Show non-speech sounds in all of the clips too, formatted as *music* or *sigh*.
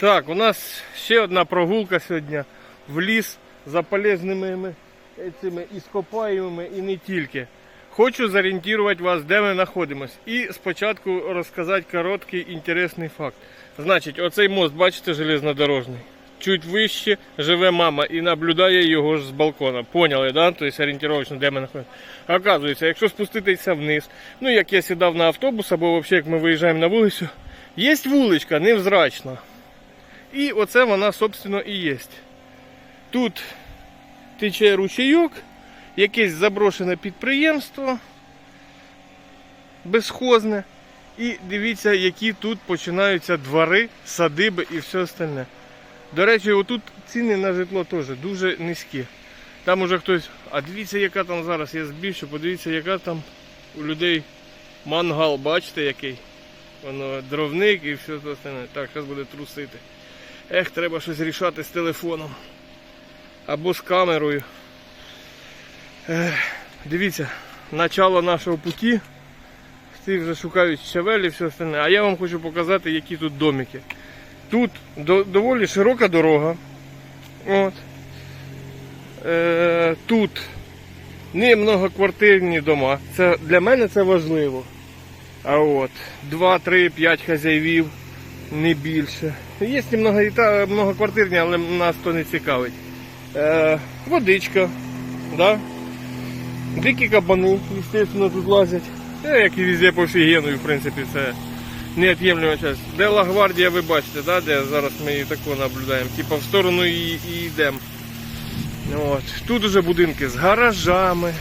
Так, у нас ще одна прогулка сьогодні в ліс за полезними ми- цими іскопаємими і не тільки. Хочу зорієнтувати вас, де ми знаходимося. І спочатку розказати короткий інтересний факт. Значить, оцей мост, бачите, железнодорожний. Чуть вище живе мама і наблюдає його ж з балкона. Поняли, да? Тобто орієнтировочно, де ми знаходимося. Оказується, якщо спуститися вниз, ну як я сідав на автобус, або взагалі як ми виїжджаємо на вулицю, є вуличка невзрачна. І оце вона, собственно, і є. Тут тече ручейок, якесь заброшене підприємство безхозне. І дивіться, які тут починаються двори, садиби і все остальне. До речі, отут ціни на житло теж дуже низькі. Там уже хтось, а дивіться, яка там зараз, я збільшу, подивіться, яка там у людей мангал, бачите який? Воно дровник і все остальне. Так, зараз буде трусити. Ех, треба щось рішати з телефоном. Або з камерою. Ех, дивіться, начало нашого путі. Всі вже шукають щавель і все остальне. А я вам хочу показати, які тут домики. Тут до- доволі широка дорога. От. Е, тут не многоквартирні дома. Це, для мене це важливо. А от 2, 3, 5 хазяївів, не більше. Є многоквартирні, але нас то не цікавить. Е, водичка, да? дикі кабани, звісно, тут лазять. Е, як і везде по всій в принципі, це неот'ємлема часть. Де Лагвардія, ви бачите, да? де зараз ми її тако наблюдаємо. Типа в сторону і, і йдемо. От. Тут уже будинки з гаражами.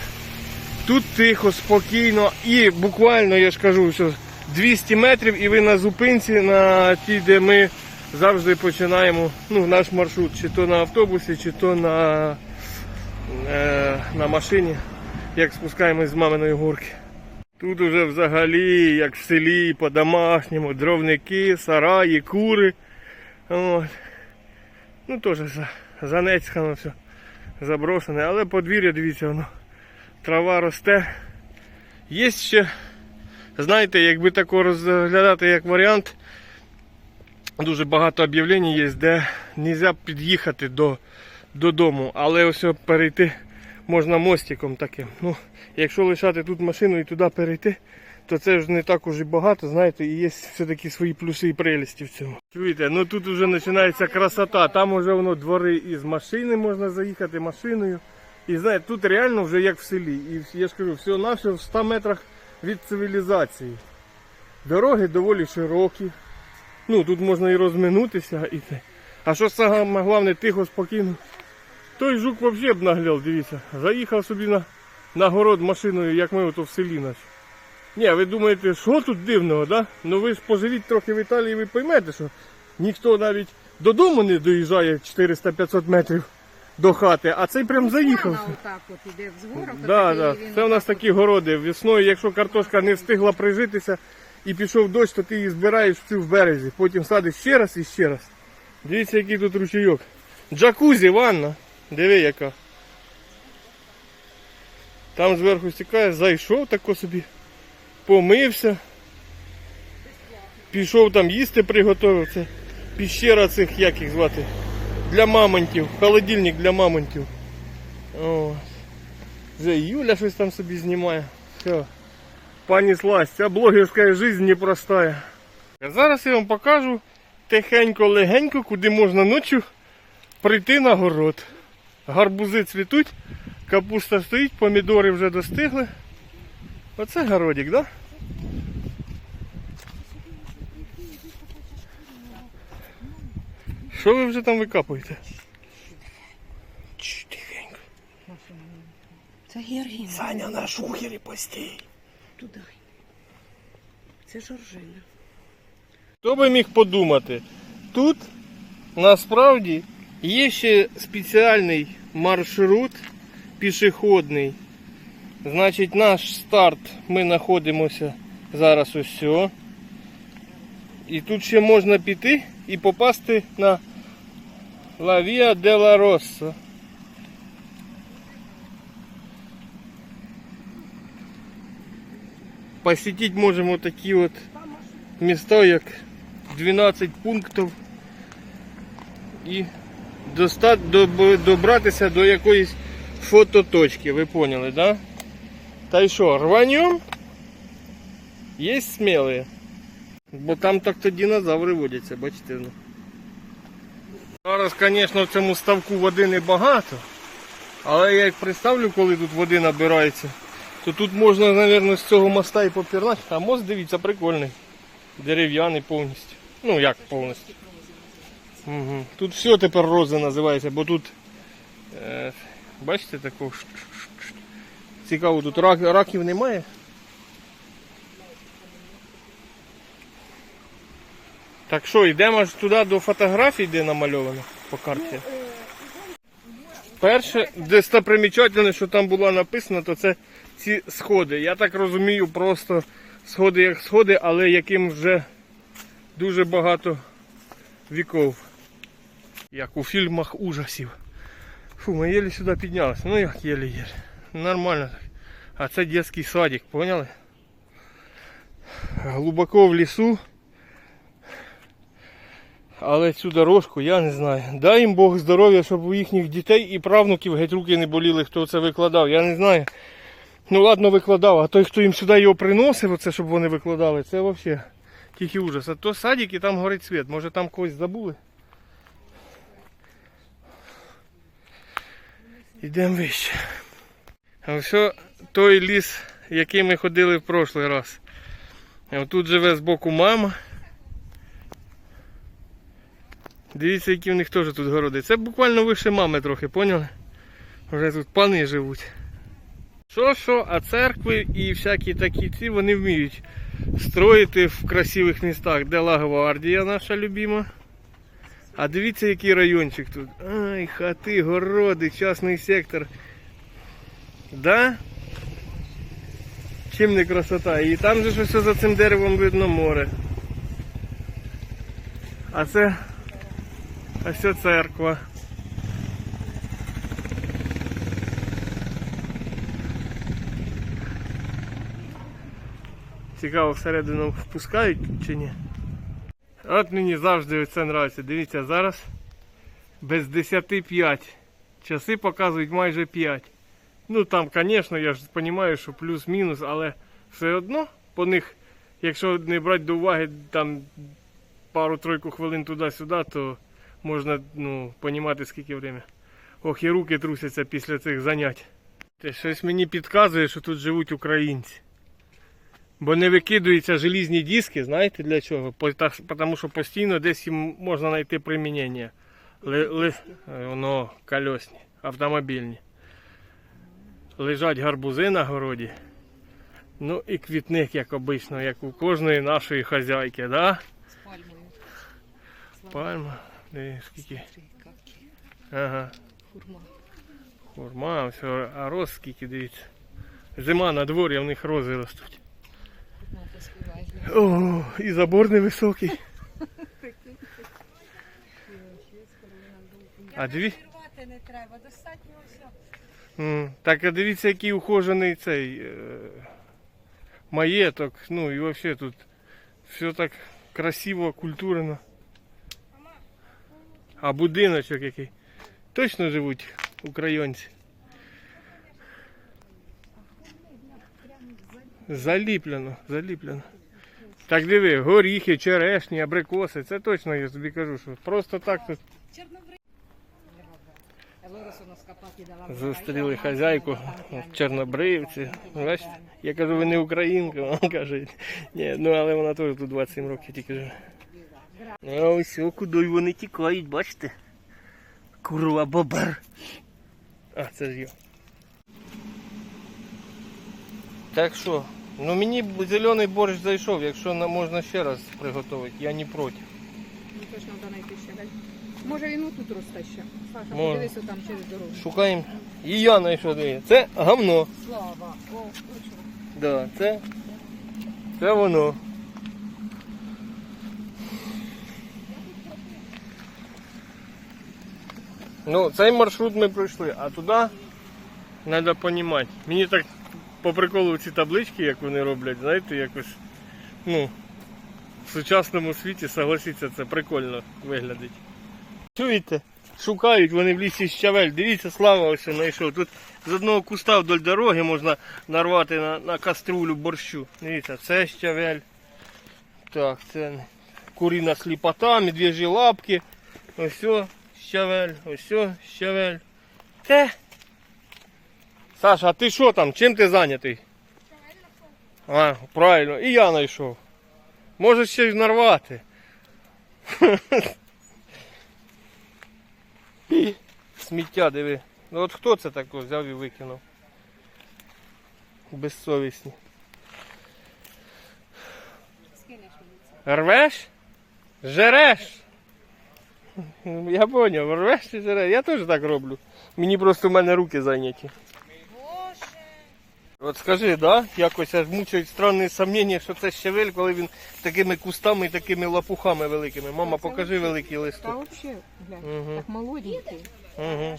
Тут тихо, спокійно і буквально, я ж кажу, що 200 метрів і ви на зупинці, на тій, де ми завжди починаємо ну, наш маршрут, чи то на автобусі, чи то на, е, на машині, як спускаємось з маминої горки. Тут уже взагалі, як в селі, по-домашньому, дровники, сараї, кури. От. Ну теж занецькано все заброшене, але подвір'я, дивіться, воно трава росте. Є ще, знаєте, якби тако розглядати як варіант, дуже багато об'явлень є, де не можна під'їхати до, додому, але ось перейти можна мостиком таким. Ну, якщо лишати тут машину і туди перейти, то це ж не так уже багато, знаєте, і є все-таки свої плюси і прелісті в цьому. Чуєте, ну тут вже починається красота, там вже воно двори із машини можна заїхати машиною. І знаєте, тут реально вже як в селі. І я ж кажу, всього навсього в 100 метрах від цивілізації. Дороги доволі широкі. Ну, тут можна і розминутися і те. А що саме головне, тихо, спокійно. Той жук взагалі б нагляв, дивіться. Заїхав собі на, на город машиною, як ми ото в селі наші. Ні, ви думаєте, що тут дивного, да? Ну ви ж поживіть трохи в Італії, ви поймете, що ніхто навіть додому не доїжджає 400-500 метрів до хати, а цей прям заїхав. Вона отак от іде взгорок. Да, да. він Це у нас такі городи. Весною, якщо картошка не встигла прижитися і пішов дощ, то ти її збираєш всю в березі. Потім садиш ще раз і ще раз. Дивіться, який тут ручейок. Джакузі, ванна. Диви яка. Там зверху стікає, зайшов тако собі, помився. Пішов там їсти приготував. Це піщера цих, як їх звати, для мамонтів. Холодильник для мамонтів. О. Вже Юля щось там собі знімає. Все. Понеслась. Ця блогерська життя непростая. А Зараз я вам покажу тихенько-легенько, куди можна ночі прийти на город. Гарбузи цвітуть, капуста стоїть, помідори вже достигли. Оце городик, да? Що ви вже там викапуєте? Чш, тихенько. Це гіргін. Саня на шухері постій. Туди. Це жоржина. Хто би міг подумати? Тут насправді є ще спеціальний маршрут пішохідний. Значить, наш старт ми знаходимося зараз ось. І тут ще можна піти і попасти на Via della Rossa. Посетить можемо такі от міста, як 12 пунктів і доста- доб- добратися до якоїсь фототочки. Ви поняли, да? Та й що, рванем? Є сміли. Бо там так-то динозаври водяться, бачите. Зараз, звісно, в цьому ставку води небагато. Але я як представлю, коли тут води набирається, то тут можна, мабуть, з цього моста і попірнати. А мост, дивіться, прикольний. Дерев'яний повністю. Ну як повністю. Угу. Тут все тепер рози називається, бо тут. Е, бачите такого? Цікаво, тут рак, раків немає. Так що, йдемо ж туди до фотографій, де намальовано по карті. Перше, достопримічательне, що там було написано, то це ці сходи. Я так розумію, просто сходи як сходи, але яким вже дуже багато віков. Як у фільмах ужасів. Фу, ми єлі сюди піднялися. Ну як єлі-єлі. Нормально так. А це дитячий садик, поняли? Глибоко в лісу. Але цю дорожку я не знаю. Дай їм Бог здоров'я, щоб у їхніх дітей і правнуків геть руки не боліли, хто це викладав. Я не знаю. Ну ладно, викладав, а той, хто їм сюди його приносив, оце, щоб вони викладали, це взагалі тільки ужас. А то садик і там горить світ. Може там когось забули? Йдемо вище. А ось той ліс, який ми ходили в прошлий раз. Тут живе збоку мама. Дивіться, які в них теж тут городи. Це буквально вище мами трохи, поняли? Вже тут пани живуть. Що, що, а церкви і всякі такі ці вони вміють строїти в красивих містах, де Лагвардія наша любима. А дивіться, який райончик тут. Ай, хати, городи, частний сектор. Да? Чим не красота? І там же все за цим деревом видно море. А це ось ця церква. Цікаво, всередину впускають чи ні? От мені завжди це подобається. Дивіться, зараз без 10 5. Часи показують майже 5. Ну там, звісно, я ж розумію, що плюс-мінус, але все одно по них, якщо не брати до уваги там пару-тройку хвилин туди-сюди, то можна ну, понімати скільки время. Ох, і руки трусяться після цих занять. Те щось мені підказує, що тут живуть українці. Бо не викидуються желізні диски, знаєте для чого? Тому що постійно десь їм можна знайти примінення. Ли, воно кольосні, автомобільні. Лежать гарбузи на городі. Ну і квітник, як обично, як у кожної нашої хазяйки, да? З пальмою. Пальма. Де скільки? Ага. Хурма. Хурма, все, а роз скільки дивіться. Зима на дворі, а в них рози ростуть. О, і забор невисокий. А дві? Не треба, достатньо все. Так а дивіться, який ухожений цей е, маєток. Ну і взагалі тут все так красиво, культурно. А будиночок який. Точно живуть українці. Заліплено, заліплено. Так диви, горіхи, черешні, абрикоси, це точно я тобі кажу, що просто так тут. Зустріли хазяйку в Чорнобривці. Я кажу, ви не українка, *laughs* вона каже, ні, ну але вона теж тут 27 років тільки живе. А ось о, куди вони тікають, бачите? Курва бобер. А, це ж я. Так що, ну мені зелений борщ зайшов, якщо можна ще раз приготувати, я не проти. Ну, точно треба знайти ще, так? Може він отут росте ще. Саша, Може. подивися там через дорогу. Шукаємо. І я знайшов диви. Це гамно. Слава. О, точно. Да, це, це воно. Ну, цей маршрут ми пройшли, а туди треба розуміти. Мені так по приколу ці таблички, як вони роблять, знаєте, якось, ну, в сучасному світі, согласіться, це прикольно виглядить. Чуєте? Шукають вони в лісі щавель. Дивіться, слава ось знайшов. Тут з одного куста вдоль дороги можна нарвати на, на каструлю борщу. Дивіться, це щавель. Так, це куріна сліпота, медвежі лапки. Ось о, щавель, ось щавель. Те. Саша, а ти що там? Чим ти зайнятий? А, правильно, і я знайшов. Можеш ще й нарвати. Сміття, диви. Ну от хто це так взяв і викинув? Безсовісні. Рвеш? Жереш? *laughs* Я поняв, рвеш і жереш. Я теж так роблю. Мені просто в мене руки зайняті. Боже. От скажи, да? Якось аж мучають странні сумніння, що це щавель, коли він такими кустами і такими лапухами великими. Мама, покажи великі великий Та взагалі, глянь, так молоденький. Угу.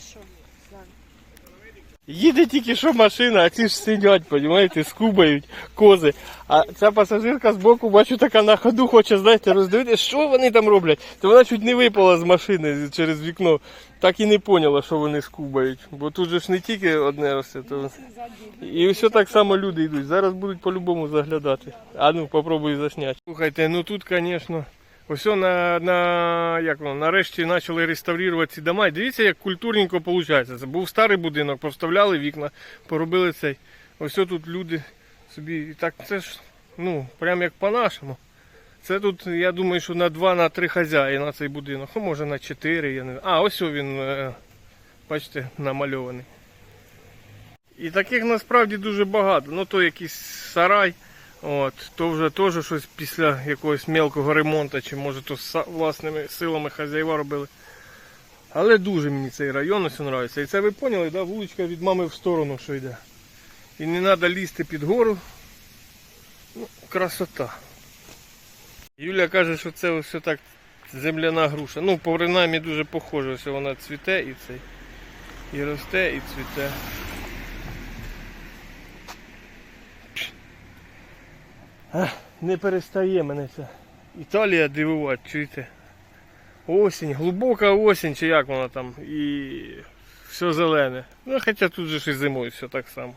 Їде тільки що машина, а ці ж сидять, розумієте, скубають кози. А ця пасажирка збоку, бачу, така на ходу хоче, знаєте, роздивитися, що вони там роблять. То вона чуть не випала з машини через вікно. Так і не поняла, що вони скубають. Бо тут же ж не тільки одне осе, то. І все так само люди йдуть. Зараз будуть по-любому заглядати. А ну попробуй засняти. Слухайте, ну тут, звісно, ось на, на, як воно, нарешті почали реставрувати ці дома. І дивіться, як культурненько виходить. Це був старий будинок, повставляли вікна, поробили цей. Ось тут люди собі. І так це ж, ну, прям як по-нашому. Це тут, я думаю, що на два, на три хазяї на цей будинок. Ну, може на чотири, я не знаю. А, ось він, е, бачите, намальований. І таких насправді дуже багато. Ну то якийсь сарай, от, то вже теж щось після якогось мелкого ремонту, чи може то з власними силами хазяїва робили. Але дуже мені цей район ось подобається. І це ви поняли, да? вуличка від мами в сторону, що йде. І не треба лізти під гору. Ну, красота. Юля каже, що це ось так земляна груша. Ну, принаймні дуже похоже, ось вона цвіте і цей. І росте, і цвіте. Не перестає мене це. Італія дивувати, чуєте? Осінь, глибока осінь, чи як вона там, і все зелене. Ну, хоча тут же ж і зимою все так само.